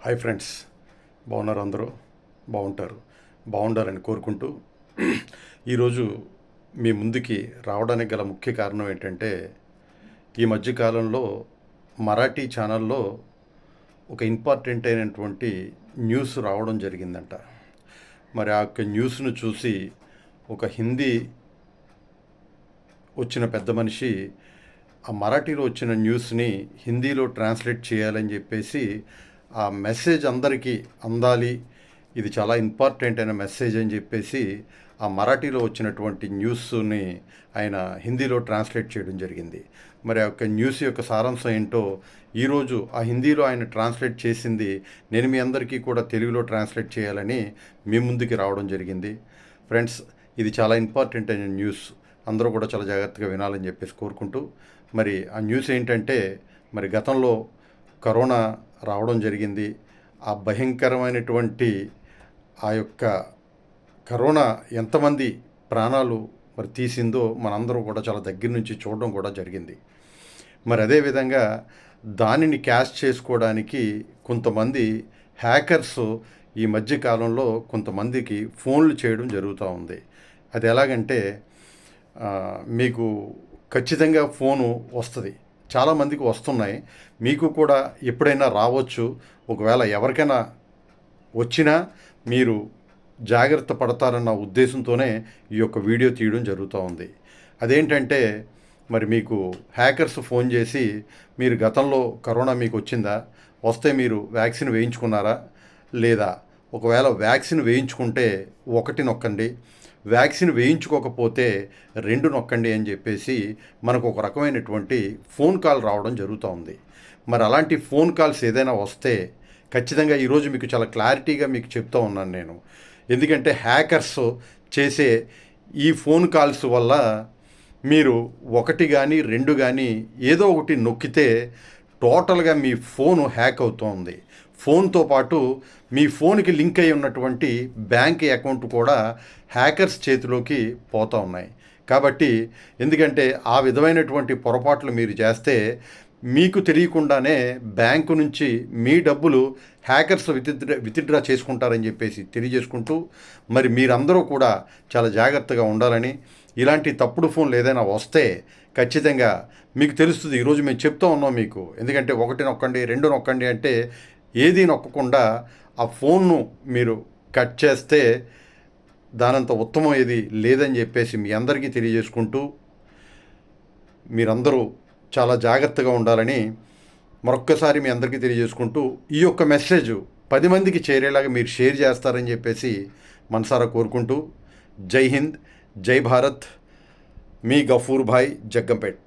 Hi friends. బాగున్నారు అందరూ? బాగుంటారు. బాగుండాలని కోరుకుంటూ ఈరోజు మీ ముందుకి రావడానికి గల ముఖ్య కారణం ఏంటంటే ఈ మధ్యకాలంలో మరాఠీ ఛానల్లో ఒక ఇంపార్టెంట్ అయినటువంటి న్యూస్ రావడం జరిగిందంట. మరి ఆ యొక్క న్యూస్ను చూసి ఒక హిందీ వచ్చిన పెద్ద మనిషి ఆ మరాఠీలో వచ్చిన న్యూస్ని హిందీలో ట్రాన్స్లేట్ చేయాలని చెప్పేసి ఆ మెసేజ్ అందరికీ అందాలి. ఇది చాలా ఇంపార్టెంట్ అయిన మెసేజ్ అని చెప్పేసి ఆ మరాఠీలో వచ్చినటువంటి న్యూస్ని ఆయన హిందీలో ట్రాన్స్లేట్ చేయడం జరిగింది. మరి ఆ యొక్క న్యూస్ యొక్క సారాంశం ఏంటో ఈరోజు ఆ హిందీలో ఆయన ట్రాన్స్లేట్ చేసింది నేను మీ అందరికీ కూడా తెలుగులో ట్రాన్స్లేట్ చేయాలని మీ ముందుకి రావడం జరిగింది. ఫ్రెండ్స్ ఇది చాలా ఇంపార్టెంట్ అయిన న్యూస్. అందరూ కూడా చాలా జాగ్రత్తగా వినాలని చెప్పేసి కోరుకుంటూ మరి ఆ న్యూస్ ఏంటంటే మరి గతంలో కరోనా రావడం జరిగింది. ఆ భయంకరమైనటువంటి ఆ యొక్క కరోనా ఎంతమంది ప్రాణాలు మరి తీసిందో మనందరం కూడా చాలా దగ్గర నుంచి చూడడం కూడా జరిగింది. మరి అదేవిధంగా దానిని క్యాష్ చేసుకోవడానికి కొంతమంది హ్యాకర్స్ ఈ మధ్య కాలంలో కొంతమందికి ఫోన్లు చేయడం జరుగుతూ ఉంది. అది ఎలాగంటే మీకు ఖచ్చితంగా ఫోను వస్తుంది. చాలామందికి వస్తున్నాయి. మీకు కూడా ఎప్పుడైనా రావచ్చు. ఒకవేళ ఎవరికైనా వచ్చినా మీరు జాగ్రత్త పడతారన్న ఉద్దేశంతోనే ఈ యొక్క వీడియో తీయడం జరుగుతూ ఉంది. అదేంటంటే మరి మీకు హ్యాకర్స్ ఫోన్ చేసి మీరు గతంలో కరోనా మీకు వచ్చిందా? వస్తే మీరు వ్యాక్సిన్ వేయించుకున్నారా? లేదా ఒకవేళ వ్యాక్సిన్ వేయించుకుంటే ఒకటి నొక్కండి వ్యాక్సిన్ వేయించుకోకపోతే రెండు నొక్కండి అని చెప్పేసి మనకు ఒక రకమైనటువంటి ఫోన్ కాల్ రావడం జరుగుతూ ఉంది. మరి అలాంటి ఫోన్ కాల్స్ ఏదైనా వస్తే ఖచ్చితంగా ఈరోజు మీకు చాలా క్లారిటీగా మీకు చెప్తా ఉన్నాను నేను. ఎందుకంటే హ్యాకర్స్ చేసే ఈ ఫోన్ కాల్స్ వల్ల మీరు ఒకటి కానీ రెండు కానీ ఏదో ఒకటి నొక్కితే టోటల్గా మీ ఫోను హ్యాక్ అవుతోంది. ఫోన్తో పాటు మీ ఫోన్కి లింక్ అయి ఉన్నటువంటి బ్యాంక్ అకౌంట్ కూడా హ్యాకర్స్ చేతిలోకి పోతూ ఉన్నాయి. కాబట్టి ఎందుకంటే ఆ విధమైనటువంటి పొరపాట్లు మీరు చేస్తే మీకు తెలియకుండానే బ్యాంకు నుంచి మీ డబ్బులు హ్యాకర్స్ విత్డ్రా విత్డ్రా చేసుకుంటారని చెప్పేసి తెలియజేసుకుంటూ మరి మీరందరూ కూడా చాలా జాగ్రత్తగా ఉండాలని ఇలాంటి తప్పుడు ఫోన్లు ఏదైనా వస్తే ఖచ్చితంగా మీకు తెలుస్తుంది ఈరోజు మేము చెప్తూ ఉన్నాం మీకు. ఎందుకంటే ఒకటి నొక్కండి రెండు నొక్కండి అంటే ఏది నొక్కకుండా ఆ ఫోన్ను మీరు కట్ చేస్తే దానంత ఉత్తమం ఏది లేదని చెప్పేసి మీ అందరికీ తెలియజేసుకుంటూ మీరందరూ చాలా జాగ్రత్తగా ఉండాలని మరొక్కసారి మీ అందరికీ తెలియజేసుకుంటూ ఈ యొక్క మెసేజ్ పది మందికి చేరేలాగా మీరు షేర్ చేస్తారని చెప్పేసి మనసారా కోరుకుంటూ జై హింద్ జై భారత్. మీ గఫూర్ భాయ్ జగ్గంపేట్